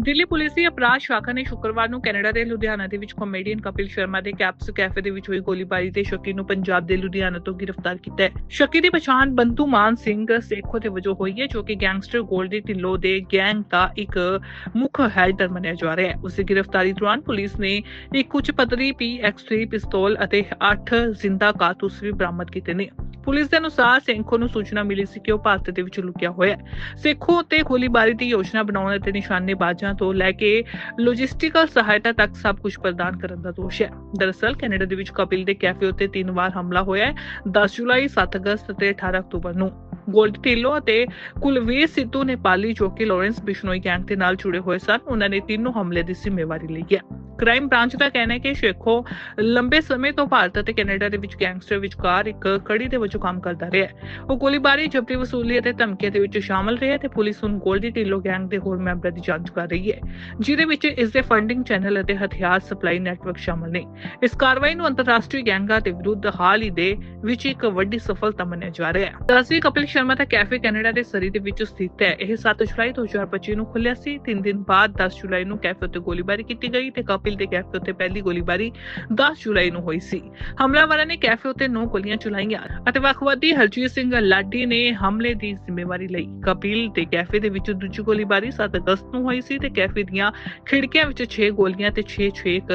Delhi police ਦੀ ਅਪਰਾਧ ਸ਼ਾਖਾ ਨੇ ਸ਼ੁੱਕਰਵਾਰ ਨੂੰ ਕੈਨੇਡਾ ਦੇ ਲੁਧਿਆਣਾ ਦੇ ਵਿੱਚ ਕਾਮੇਡੀਅਨ ਕਪਿਲ ਸ਼ਰਮਾ ਦੇ ਕੈਪਸ ਕੈਫੇ ਦੇ ਵਿੱਚ ਹੋਈ ਗੋਲੀਬਾਰੀ ਦੇ ਸ਼ੱਕੀ ਨੂੰ ਪੰਜਾਬ ਦੇ ਲੁਧਿਆਣਾ ਤੋਂ ਗ੍ਰਿਫਤਾਰ ਕੀਤਾ ਹੈ। ਸ਼ੱਕੀ ਦੀ ਪਛਾਣ ਬੰਤੂ ਮਾਨ ਸਿੰਘ ਸੇਖੋ ਦੇ ਵਜੋਂ ਹੋਈ ਹੈ, ਜੋ ਕਿ ਗੈਂਗਸਟਰ ਗੋਲਡੀ ਢਿੱਲੋਂ ਦੇ ਗੈਂਗ ਦਾ ਇੱਕ ਮੁੱਖ ਹੈਲਡਰ ਮੰਨਿਆ ਜਾ ਰਿਹਾ ਹੈ। ਉਸ ਦੀ ਗ੍ਰਿਫਤਾਰੀ ਦੌਰਾਨ ਪੁਲਿਸ ਨੇ ਇੱਕ ਉੱਚ ਪੱਧਰੀ PX3 ਪਿਸਤੌਲ ਅਤੇ 8 ਜ਼ਿੰਦਾ ਕਾਰਤੂਸ ਵੀ ਬਰਾਮਦ ਕੀਤੇ ਨੇ। ਪੁਲਿਸ ਦੇ ਅਨੁਸਾਰ ਸੇਖੋ ਨੂੰ ਸੂਚਨਾ ਮਿਲੀ ਸੀ ਕਿ ਉਹ ਭਾਰਤ ਦੇ ਵਿੱਚ ਲੁਕਿਆ ਹੋਇਆ ਹੈ। ਸੇਖੋ ਤੇ ਗੋਲੀਬਾਰੀ ਦੀ ਯੋਜਨਾ ਬਣਾਉਣ ਅਤੇ ਨਿਸ਼ਾਨੇਬਾਜ਼ਾਂ ਤੋਂ ਲੈ ਕੇ ਲੌਜਿਸਟਿਕਲ ਸਹਾਇਤਾ ਤੱਕ ਸਭ ਕੁਝ ਪ੍ਰਦਾਨ ਕਰਨ ਦਾ ਦੋਸ਼ ਹੈ। ਦਰਅਸਲ, ਕੈਨੇਡਾ ਦੇ ਵਿੱਚ ਕਪਿਲ ਦੇ ਕੈਫੇ ਉੱਤੇ ਤਿੰਨ ਵਾਰ ਹਮਲਾ ਹੋਇਆ ਹੈ 10 ਜੁਲਾਈ 7 ਅਗਸਤ ਅਤੇ 18 ਅਕਤੂਬਰ ਨੂੰ। ਗੋਲਡ ਢਿੱਲੋਂ ਅਤੇ ਕੁਲਵੀਰ ਸਿੱਧੂ ਨੇਪਾਲੀ ਜੋ ਕਿ ਲਾਰੈਂਸ ਬਿਸ਼ਨੋਈ ਗੈਂਗ ਦੇ ਨਾਲ ਜੁੜੇ ਹੋਏ ਸਨ, ਉਹਨਾਂ ਨੇ ਤਿੰਨੋਂ ਹਮਲੇ ਦੀ ਜ਼ਿੰਮੇਵਾਰੀ ਲਈ ਹੈ। ਕ੍ਰਾਈਮ ਬ੍ਰਾਂਚ ਦਾ ਕਹਿਣਾ ਹੈ ਕਿ ਸ਼ੇਖੋ ਲੰਬੇ ਸਮੇਂ ਤੋਂ ਭਾਰਤ ਅਤੇ ਕੈਨੇਡਾ ਦੇ ਵਿੱਚ ਗੈਂਗਸਟਰ ਵਿਚਕਾਰ ਇੱਕ ਕੜੀ ਦੇ ਵਜੋਂ ਕੰਮ ਕਰਦਾ ਰਿਹਾ ਹੈ। ਉਹ ਗੋਲੀਬਾਰੀ, ਜਬਰੀ ਵਸੂਲੀ ਅਤੇ ਧਮਕੀਆਂ ਦੇ ਵਿੱਚ ਸ਼ਾਮਲ ਰਿਹਾ ਤੇ ਪੁਲਿਸ ਹੁਣ ਗੋਲਡੀ ਢਿੱਲੋਂ ਗੈਂਗ ਦੇ ਹੋਰ ਮੈਂਬਰਾਂ ਦੀ ਜਾਂਚ ਕਰ ਰਹੀ ਹੈ। ਜਿਹਦੇ ਵਿੱਚ ਇਸ ਦੇ ਫੰਡਿੰਗ ਚੈਨਲ ਅਤੇ ਹਥਿਆਰ ਸਪਲਾਈ ਨੈਟਵਰਕ ਸ਼ਾਮਲ ਨੇ। ਇਸ ਕਾਰਵਾਈ ਨੂੰ ਅੰਤਰਰਾਸ਼ਟਰੀ ਗੈਂਗਾਂ ਦੇ ਵਿਰੁੱਧ ਹਾਲ ਹੀ ਦੇ ਵਿੱਚ ਇੱਕ ਵੱਡੀ ਸਫਲਤਾ ਮੰਨਿਆ ਜਾ ਰਿਹਾ ਹੈ। ਦਸਵੀਂ ਕਪਿਲ ਸ਼ਰਮਾ ਦਾ ਕੈਫੇ ਕੈਨੇਡਾ ਦੇ ਸਰੀ ਦੇ ਵਿੱਚ ਸਥਿਤ ਹੈ। ਇਹ 7 ਜੁਲਾਈ 2025 ਨੂੰ ਖੁੱਲਿਆ ਸੀ। 3 ਦਿਨ ਬਾਅਦ 10 ਜੁਲਾਈ ਨੂੰ ਕੈਫੇ ਤੇ ਗੋਲੀਬਾਰੀ ਕੀਤੀ ਗਈ ਤੇ ਕਪਿਲ ਦੇ ਕੈਫੇ ਉੱਤੇ ਪਹਿਲੀ ਗੋਲੀਬਾਰੀ 10 ਜੁਲਾਈ ਨੂੰ ਹੋਈ ਸੀ ਹਮਲਾਵਰਾਂ ਨੇ ਕੈਫੇ ਉੱਤੇ 9 ਗੋਲੀਆਂ ਚਲਾਈਆਂ ਅਤੇ ਵੱਖਵਾਦੀ ਹਰਜੀਤ ਸਿੰਘ ਲਾਡੀ ਨੇ ਹਮਲੇ ਦੀ ਜ਼ਿੰਮੇਵਾਰੀ ਲਈ ਕਪਿਲ ਦੇ ਕੈਫੇ ਦੇ ਵਿੱਚ ਦੂਜੀ ਗੋਲੀਬਾਰੀ 7 ਅਗਸਤ ਨੂੰ ਹੋਈ ਸੀ ਤੇ ਕੈਫੇ ਦੀਆਂ ਖਿੜਕੀਆਂ ਵਿੱਚ 6 ਗੋਲੀਆਂ ਤੇ 6 ਛੇਕ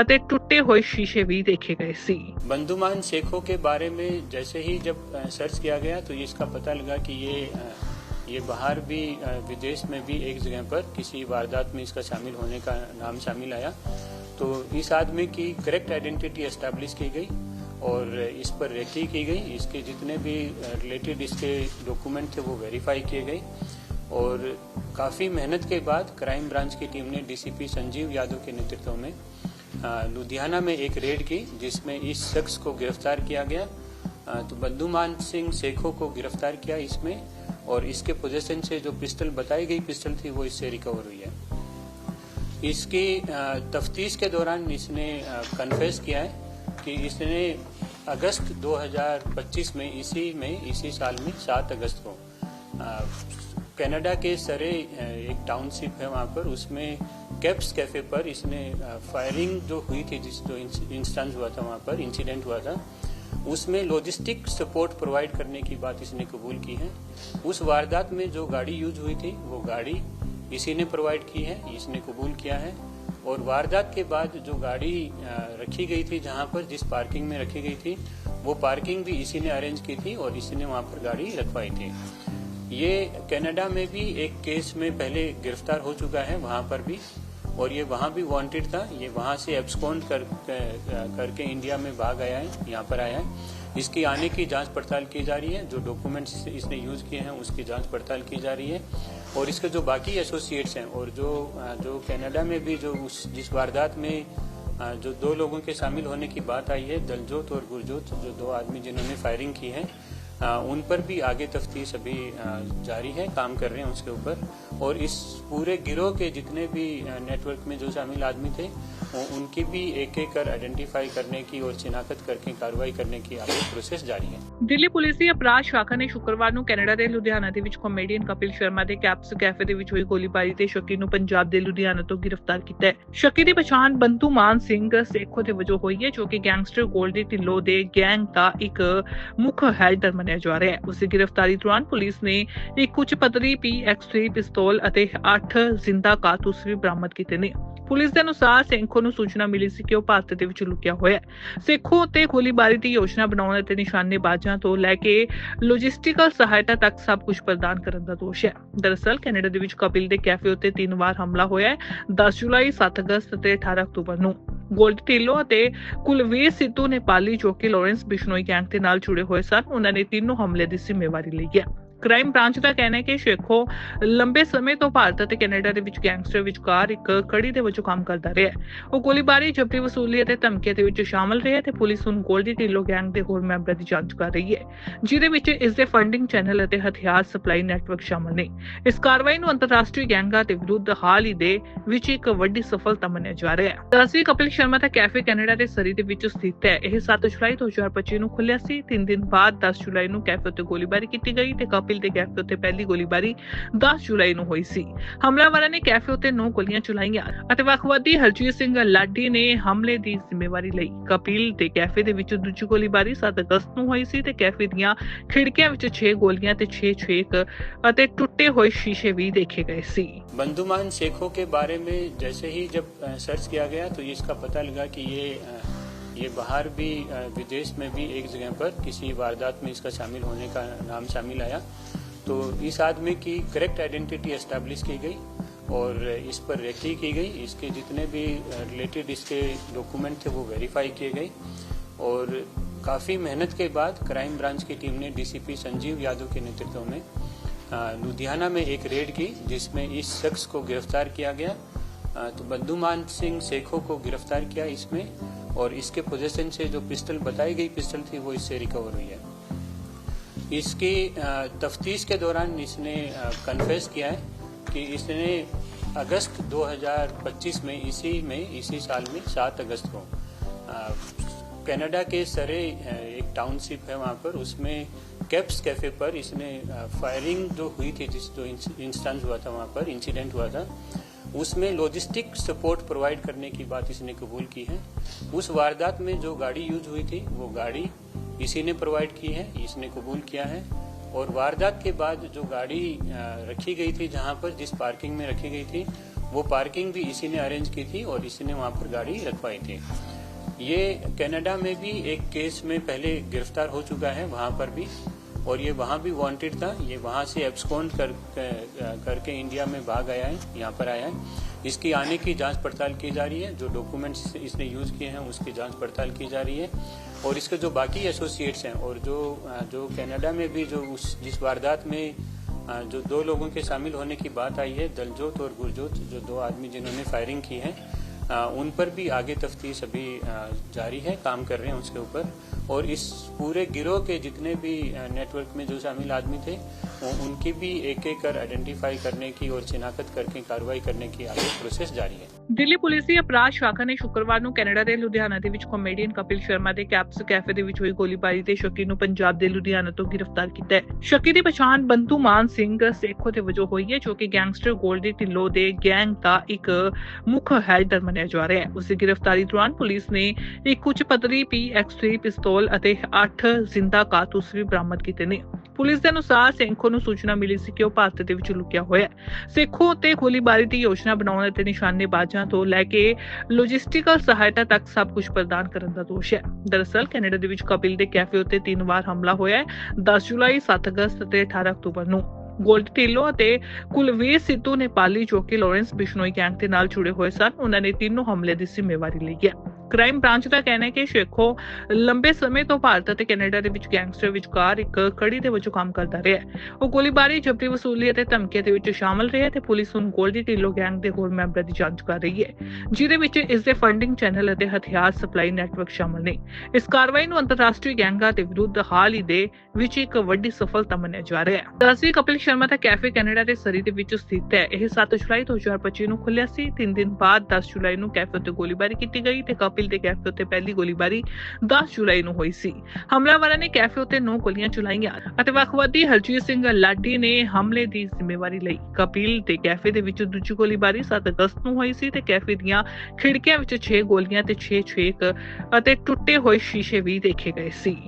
ਅਤੇ ਟੁੱਟੇ ਹੋਏ ਸ਼ੀਸ਼ੇ ਵੀ ਦੇਖੇ ਗਏ ਸੀ बंधुमान शेखों के बारे में जैसे ही जब अ, सर्च किया गया तो इसका पता लगा कि ये अ, ये बाहर भी विदेश में भी एक जगह पर किसी वारदात में इसका शामिल होने का नाम शामिल आया। तो इस आदमी की करेक्ट आइडेंटिटी एस्टेब्लिश की गई और इस पर रेकी की गई। इसके जितने भी रिलेटेड इसके डॉक्यूमेंट थे वो वेरीफाई किए गए और काफ़ी मेहनत के बाद क्राइम ब्रांच की टीम ने डीसीपी संजीव यादव के नेतृत्व में लुधियाना में एक रेड की जिसमें इस शख्स को गिरफ़्तार किया गया। तो बद्दूमान सिंह शेखों को गिरफ़्तार किया इसमें। और इसके पोजेशन से जो पिस्टल बताई गई पिस्टल थी, वो इससे रिकवर हुई है। इसकी तफ्तीश के दौरान इसने कन्फेस किया है कि इसने अगस्त 2025 में, इसी में, इसी साल में 7 अगस्त को कनाडा के सरे एक टाउनशिप है वहाँ पर, उसमें कैप्स कैफ़े पर इसने फायरिंग जो हुई थी, जिस जो इंस्टेंस हुआ था वहाँ पर इंसिडेंट हुआ था उसमें लॉजिस्टिक सपोर्ट प्रोवाइड करने की बात इसने कबूल की है। उस वारदात में जो गाड़ी यूज़ हुई थी, वो गाड़ी इसी ने प्रोवाइड की है, इसने कबूल किया है। और वारदात के बाद जो गाड़ी रखी गई थी जहाँ पर जिस पार्किंग में रखी गई थी, वो पार्किंग भी इसी ने अरेंज की थी और इसी ने वहाँ पर गाड़ी रखवाई थी। ये कनाडा में भी एक केस में पहले गिरफ़्तार हो चुका है, वहाँ पर भी। और ये वहाँ भी वांटेड था। ये वहाँ से एब्सकॉन्ड कर, कर, करके इंडिया में भाग आया है यहाँ पर आया है। इसकी आने की जाँच पड़ताल की जा रही है। जो डॉक्यूमेंट्स इसने यूज़ किए हैं उसकी जाँच पड़ताल की जा रही है। और इसके जो बाकी एसोसिएट्स हैं और जो जो कनाडा में भी जो उस जिस वारदात में जो दो लोगों के शामिल होने की बात आई है दलजोत और गुरजोत जो दो आदमी जिन्होंने फायरिंग की है उन पर भी आगे तफ्तीश अभी अ, जारी है काम कर रहे हैं उसके ऊपर और इस पूरे गिरोह के जितने भी अ, नेटवर्क में जो शामिल आदमी थे वो उनकी भी एक एक कर आइडेंटिफाई करने की और शिनाख्त करके कार्रवाई करने की आगे प्रोसेस जारी है ਦਿੱਲੀ ਪੁਲਿਸ ਦੀ ਅਪਰਾਧ ਸ਼ਾਖਾ ਨੇ ਸ਼ੁੱਕਰਵਾਰ ਨੂੰ ਕੈਨੇਡਾ ਦੇ ਲੁਧਿਆਣਾ ਦੇ ਵਿੱਚ ਕਾਮੇਡੀਅਨ ਕਪਿਲ ਸ਼ਰਮਾ ਦੇ ਕੈਪਸ ਕੈਫੇ ਦੇ ਵਿੱਚ ਹੋਈ ਗੋਲੀਬਾਰੀ ਦੇ ਸ਼ੱਕੀ ਨੂੰ ਪੰਜਾਬ ਦੇ ਲੁਧਿਆਣਾ ਤੋਂ ਗ੍ਰਿਫਤਾਰ ਕੀਤਾ ਹੈ ਸ਼ੱਕੀ ਦੀ ਪਛਾਣ ਬੰਤੂ ਮਾਨ ਸਿੰਘ ਸੇਖੋ ਦੇ ਵਜੋਂ ਹੋਈ ਹੈ ਜੋ ਕਿ ਗੈਂਗਸਟਰ ਗੋਲਡੀ ਢਿੱਲੋਂ ਦੇ ਗੈਂਗ ਦਾ ਇੱਕ ਮੁੱਖ ਹੈਡਰ ਮੰਨਿਆ ਜਾ ਰਿਹਾ ਹੈ ਉਸ ਦੀ ਗ੍ਰਿਫਤਾਰੀ ਦੌਰਾਨ ਪੁਲਿਸ ਨੇ ਇੱਕ ਉੱਚ ਪੱਧਰੀ PX3 ਪਿਸਤੌਲ ਅਤੇ 8 ਜ਼ਿੰਦਾ ਕਾਰਤੂਸ ਵੀ ਬਰਾਮਦ ਕੀਤੇ ਨੇ ਪੁਲਿਸ ਦੇ ਅਨੁਸਾਰ ਸੇਖੋ ਨੂੰ ਸੂਚਨਾ ਮਿਲੀ ਸੀ ਕਿ ਉਹ ਭਾਰਤ ਦੇ ਵਿੱਚ ਲੁਕਿਆ ਹੋਇਆ ਹੈ। ਸੇਖੋ ਤੇ ਗੋਲੀਬਾਰੀ ਦੀ ਯੋਜਨਾ ਬਣਾਉਣ ਅਤੇ ਨਿਸ਼ਾਨੇਬਾਜ਼ਾਂ ਤੋਂ ਲੈ ਕੇ ਲੌਜਿਸਟਿਕਲ ਸਹਾਇਤਾ ਤੱਕ ਸਭ ਕੁਝ ਪ੍ਰਦਾਨ ਕਰਨ ਦਾ ਦੋਸ਼ ਹੈ। ਦਰਅਸਲ, ਕੈਨੇਡਾ ਦੇ ਵਿੱਚ ਕਪਿਲ ਦੇ ਕੈਫੇ ਉੱਤੇ ਤਿੰਨ ਵਾਰ ਹਮਲਾ ਹੋਇਆ ਹੈ 10 ਜੁਲਾਈ 7 ਅਗਸਤ ਅਤੇ 18 ਅਕਤੂਬਰ ਨੂੰ। ਗੋਲਡ ਢਿੱਲੋਂ ਅਤੇ ਕੁਲਵੀਰ ਸਿੱਧੂ ਨੇਪਾਲੀ ਜੋ ਕਿ ਲਾਰੈਂਸ ਬਿਸ਼ਨੋਈ ਗੈਂਗ ਦੇ ਨਾਲ ਜੁੜੇ ਹੋਏ ਸਨ, ਉਹਨਾਂ ਨੇ ਤਿੰਨੋਂ ਹਮਲੇ ਦੀ ਜ਼ਿੰਮੇਵਾਰੀ ਲਈ ਹੈ। ਕ੍ਰਾਈਮ ਬ੍ਰਾਂਚ ਦਾ ਕਹਿਣਾ ਹੈ ਕਿ ਸ਼ੇਖੋ ਲੰਬੇ ਸਮੇਂ ਤੋਂ ਭਾਰਤ ਅਤੇ ਕੈਨੇਡਾ ਦੇ ਵਿੱਚ ਗੈਂਗਸਟਰ ਵਿਚਕਾਰ ਇੱਕ ਕੜੀ ਦੇ ਵਜੋਂ ਕੰਮ ਕਰਦਾ ਰਿਹਾ ਹੈ। ਉਹ ਗੋਲੀਬਾਰੀ, ਜਬਰੀ ਵਸੂਲੀ ਅਤੇ ਧਮਕੀਆਂ ਦੇ ਵਿੱਚ ਸ਼ਾਮਲ ਰਿਹਾ ਤੇ ਪੁਲਿਸ ਹੁਣ ਗੋਲਡੀ ਢਿੱਲੋਂ ਗੈਂਗ ਦੇ ਹੋਰ ਮੈਂਬਰਾਂ ਦੀ ਜਾਂਚ ਕਰ ਰਹੀ ਹੈ, ਜਿਹਦੇ ਵਿੱਚ ਇਸ ਦੇ ਫੰਡਿੰਗ ਚੈਨਲ ਅਤੇ ਹਥਿਆਰ ਸਪਲਾਈ ਨੈਟਵਰਕ ਸ਼ਾਮਲ ਨੇ। ਇਸ ਕਾਰਵਾਈ ਨੂੰ ਅੰਤਰਰਾਸ਼ਟਰੀ ਗੈਂਗਾਂ ਦੇ ਵਿਰੁੱਧ ਹਾਲ ਹੀ ਦੇ ਵਿੱਚ ਇੱਕ ਵੱਡੀ ਸਫਲਤਾ ਮੰਨਿਆ ਜਾ ਰਿਹਾ ਹੈ। ਦਸਵੀਂ ਕਪਿਲ ਸ਼ਰਮਾ ਦਾ ਕੈਫੇ ਕੈਨੇਡਾ ਦੇ ਸਰੀ ਦੇ ਵਿੱਚ ਸਥਿਤ ਹੈ। ਇਹ 7 ਜੁਲਾਈ 2025 ਨੂੰ ਖੁੱਲਿਆ ਸੀ। 3 ਦਿਨ ਬਾਅਦ 10 ਜੁਲਾਈ ਨੂੰ ਕੈਫੇ ਤੇ ਗੋਲੀਬਾਰੀ ਕੀਤੀ ਗਈ ਤੇ ਕਪਿਲ ਕਪਿਲ ਦੇ ਕੈਫੇ ਉੱਤੇ ਪਹਿਲੀ ਗੋਲੀਬਾਰੀ 10 ਜੁਲਾਈ ਨੂੰ ਹੋਈ ਸੀ ਹਮਲਾਵਰਾਂ ਨੇ ਕੈਫੇ ਉੱਤੇ 9 ਗੋਲੀਆਂ ਚਲਾਈਆਂ ਅਤੇ ਵੱਖਵਾਦੀ ਹਰਜੀਤ ਸਿੰਘ ਲਾਡੀ ਨੇ ਹਮਲੇ ਦੀ ਜ਼ਿੰਮੇਵਾਰੀ ਲਈ ਕਪਿਲ ਦੇ ਕੈਫੇ ਦੇ ਵਿੱਚ ਦੂਜੀ ਗੋਲੀਬਾਰੀ 7 ਅਗਸਤ ਨੂੰ ਹੋਈ ਸੀ ਤੇ ਕੈਫੇ ਦੀਆਂ ਖਿੜਕੀਆਂ ਵਿੱਚ 6 ਗੋਲੀਆਂ ਤੇ 6 ਛੇਕ ਅਤੇ ਟੁੱਟੇ ਹੋਏ ਸ਼ੀਸ਼ੇ ਵੀ ਦੇਖੇ ਗਏ ਸੀ बंधुमान शेखों के बारे में जैसे ही जब अ, सर्च किया गया तो इसका पता लगा कि ये अ, ये बाहर भी विदेश में भी एक जगह पर किसी वारदात में इसका शामिल होने का नाम शामिल आया। तो इस आदमी की करेक्ट आइडेंटिटी एस्टेब्लिश की गई और इस पर रेकी की गई। इसके जितने भी रिलेटेड इसके डॉक्यूमेंट थे वो वेरीफाई किए गए। और काफ़ी मेहनत के बाद क्राइम ब्रांच की टीम ने डीसीपी संजीव यादव के नेतृत्व में लुधियाना में एक रेड की, जिसमें इस शख्स को गिरफ़्तार किया गया। तो बंधुमान सिंह शेखों को गिरफ़्तार किया इसमें, और इसके पोजेशन से जो पिस्टल बताई गई पिस्टल थी, वो इससे रिकवर हुई है। इसकी तफ्तीश के दौरान इसने कन्फेस किया है कि इसने अगस्त 2025 में, इसी में, इसी साल में 7 अगस्त को कनाडा के सरे एक टाउनशिप है वहाँ पर, उसमें कैप्स कैफ़े पर इसने फायरिंग जो हुई थी, जिस जो इंस्टेंस हुआ था वहाँ पर इंसिडेंट हुआ था उसमें लॉजिस्टिक सपोर्ट प्रोवाइड करने की बात इसने कबूल की है। उस वारदात में जो गाड़ी यूज़ हुई थी, वो गाड़ी इसी ने प्रोवाइड की है, इसने कबूल किया है। और वारदात के बाद जो गाड़ी रखी गई थी, जहाँ पर जिस पार्किंग में रखी गई थी, वो पार्किंग भी इसी ने अरेंज की थी और इसी ने वहाँ पर गाड़ी रखवाई थी। ये कनाडा में भी एक केस में पहले गिरफ़्तार हो चुका है, वहाँ पर भी। और ये वहाँ भी वांटेड था। ये वहाँ से एब्सकॉन्ड कर, कर करके इंडिया में भाग आया है यहाँ पर आया है। इसकी आने की जाँच पड़ताल की जा रही है। जो डॉक्यूमेंट्स इसने यूज़ किए हैं उसकी जाँच पड़ताल की जा रही है। और इसके जो बाकी एसोसिएट्स हैं और जो जो कनाडा में भी जो उस जिस वारदात में जो दो लोगों के शामिल होने की बात आई है दलजोत और गुरजोत जो दो आदमी जिन्होंने फायरिंग की है उन पर भी आगे तफ्तीश अभी जारी है काम कर रहे हैं उसके ऊपर। और इस पूरे गिरोह के जितने भी अ, नेटवर्क में जो शामिल आदमी थे उ- उनकी भी एक एक कर आइडेंटिफाई करने की और शिनाख्त करके कार्रवाई करने की आगे प्रोसेस जारी है ਦਿੱਲੀ ਪੁਲਿਸ ਦੀ ਅਪਰਾਧ ਸ਼ਾਖਾ ਨੇ ਸ਼ੁੱਕਰਵਾਰ ਨੂੰ ਕੈਨੇਡਾ ਦੇ ਲੁਧਿਆਣਾ ਦੇ ਵਿੱਚ ਕਾਮੇਡੀਅਨ ਕਪਿਲ ਸ਼ਰਮਾ ਦੇ ਕੈਪਸ ਕੈਫੇ ਦੇ ਵਿੱਚ ਹੋਈ ਗੋਲੀਬਾਰੀ ਤੇ ਸ਼ੱਕੀ ਨੂੰ ਪੰਜਾਬ ਦੇ ਲੁਧਿਆਣਾ ਤੋਂ ਗ੍ਰਿਫਤਾਰ ਕੀਤਾ ਹੈ ਸ਼ੱਕੀ ਦੀ ਪਛਾਣ ਬੰਤੂ ਮਾਨ ਸਿੰਘ ਸੇਖੋ ਦੇ ਵਜੋਂ ਹੋਈ ਹੈ ਜੋ ਕਿ ਗੈਂਗਸਟਰ ਗੋਲਡੀ ਢਿੱਲੋਂ ਦੇ ਗੈਂਗ ਦਾ ਇੱਕ ਮੁੱਖ ਹੈਡਰ ਮੰਨਿਆ ਜਾ ਰਿਹਾ ਹੈ ਉਸ ਦੀ ਗ੍ਰਿਫਤਾਰੀ ਦੌਰਾਨ ਪੁਲਿਸ ਨੇ ਇੱਕ ਉੱਚ ਪੱਧਰੀ PX3 ਪਿਸਤੌਲ ਅਤੇ 8 ਜ਼ਿੰਦਾ ਕਾਰਤੂਸ ਵੀ ਬਰਾਮਦ ਕੀਤੇ ਨੇ ਪੁਲਿਸ ਦੇ ਅਨੁਸਾਰ ਸੇਖੋ ਨੂੰ ਸੂਚਨਾ ਮਿਲੀ ਸੀ ਕਿ ਉਹ ਭਾਰਤ ਦੇ ਵਿੱਚ ਲੁਕਿਆ ਹੋਇਆ ਹੈ। ਸੇਖੋ ਤੇ ਗੋਲੀਬਾਰੀ ਦੀ ਯੋਜਨਾ ਬਣਾਉਣ ਅਤੇ ਨਿਸ਼ਾਨੇਬਾਜ਼ਾਂ ਤੋਂ ਲੈ ਕੇ ਲੌਜਿਸਟਿਕਲ ਸਹਾਇਤਾ ਤੱਕ ਸਭ ਕੁਝ ਪ੍ਰਦਾਨ ਕਰਨ ਦਾ ਦੋਸ਼ ਹੈ। ਦਰਅਸਲ, ਕੈਨੇਡਾ ਦੇ ਵਿੱਚ ਕਪਿਲ ਦੇ ਕੈਫੇ ਉੱਤੇ ਤਿੰਨ ਵਾਰ ਹਮਲਾ ਹੋਇਆ ਹੈ 10 ਜੁਲਾਈ 7 ਅਗਸਤ ਅਤੇ 18 ਅਕਤੂਬਰ ਨੂੰ। ਗੋਲਡ ਢਿੱਲੋਂ ਅਤੇ ਕੁਲਵੀਰ ਸਿੱਧੂ ਨੇਪਾਲੀ ਜੋ ਕਿ ਲਾਰੈਂਸ ਬਿਸ਼ਨੋਈ ਗੈਂਗ ਦੇ ਨਾਲ ਜੁੜੇ ਹੋਏ ਸਨ, ਉਹਨਾਂ ਨੇ ਤਿੰਨੋਂ ਹਮਲੇ ਦੀ ਜ਼ਿੰਮੇਵਾਰੀ ਲਈ ਹੈ। ਕ੍ਰਾਈਮ ਬ੍ਰਾਂਚ ਦਾ ਕਹਿਣਾ ਹੈ ਕਿ ਸ਼ੇਖੋ ਲੰਬੇ ਸਮੇਂ ਤੋਂ ਭਾਰਤ ਅਤੇ ਕੈਨੇਡਾ ਦੇ ਵਿੱਚ ਗੈਂਗਸਟਰ ਵਿਚਕਾਰ ਇੱਕ ਕੜੀ ਦੇ ਵਜੋਂ ਕੰਮ ਕਰਦਾ ਰਿਹਾ ਹੈ। ਉਹ ਗੋਲੀਬਾਰੀ, ਜਬਰੀ ਵਸੂਲੀ ਅਤੇ ਧਮਕੀਆਂ ਦੇ ਵਿੱਚ ਸ਼ਾਮਲ ਰਿਹਾ ਤੇ ਪੁਲਿਸ ਹੁਣ ਗੋਲਡੀ ਢਿੱਲੋਂ ਗੈਂਗ ਦੇ ਹੋਰ ਮੈਂਬਰਾਂ ਦੀ ਜਾਂਚ ਕਰ ਰਹੀ ਹੈ। ਜਿਹਦੇ ਵਿੱਚ ਇਸ ਦੇ ਫੰਡਿੰਗ ਚੈਨਲ ਅਤੇ ਹਥਿਆਰ ਸਪਲਾਈ ਨੈਟਵਰਕ ਸ਼ਾਮਲ ਨੇ। ਇਸ ਕਾਰਵਾਈ ਨੂੰ ਅੰਤਰਰਾਸ਼ਟਰੀ ਗੈਂਗਾਂ ਦੇ ਵਿਰੁੱਧ ਹਾਲ ਹੀ ਦੇ ਵਿੱਚ ਇੱਕ ਵੱਡੀ ਸਫਲਤਾ ਮੰਨਿਆ ਜਾ ਰਿਹਾ ਹੈ। ਦਸਵੀਂ ਕਪਿਲ ਸ਼ਰਮਾ ਦਾ ਕੈਫੇ ਕੈਨੇਡਾ ਦੇ ਸਰੀ ਦੇ ਵਿੱਚ ਸਥਿਤ ਹੈ। ਇਹ 7 ਜੁਲਾਈ 2025 ਨੂੰ ਖੁੱਲਿਆ ਸੀ। 3 ਦਿਨ ਬਾਅਦ 10 ਜੁਲਾਈ ਨੂੰ ਕੈਫੇ ਤੇ ਗੋਲੀਬਾਰੀ ਕੀਤੀ ਗਈ ਤੇ ਕਪਿਲ ਦੇ ਕੈਫੇ ਉੱਤੇ ਪਹਿਲੀ ਗੋਲੀਬਾਰੀ 10 ਜੁਲਾਈ ਨੂੰ ਹੋਈ ਸੀ। ਹਮਲਾਵਰਾਂ ਨੇ ਕੈਫੇ ਉੱਤੇ 9 ਗੋਲੀਆਂ ਚਲਾਈਆਂ ਅਤੇ ਵੱਖਵਾਦੀ ਹਰਜੀਤ ਸਿੰਘ ਲਾਡੀ ਨੇ ਹਮਲੇ ਦੀ ਜ਼ਿੰਮੇਵਾਰੀ ਲਈ ਕਪਿਲ ਦੇ ਕੈਫੇ ਦੇ ਵਿੱਚ ਦੂਜੀ ਗੋਲੀਬਾਰੀ 7 ਅਗਸਤ ਨੂੰ ਹੋਈ ਸੀ ਤੇ ਕੈਫੇ ਦੀਆਂ ਖਿੜਕੀਆਂ ਵਿੱਚ 6 ਗੋਲੀਆਂ ਤੇ 6 ਛੇਕ ਅਤੇ ਟੁੱਟੇ ਹੋਏ ਸ਼ੀਸ਼ੇ ਵੀ ਦੇਖੇ ਗਏ ਸੀ।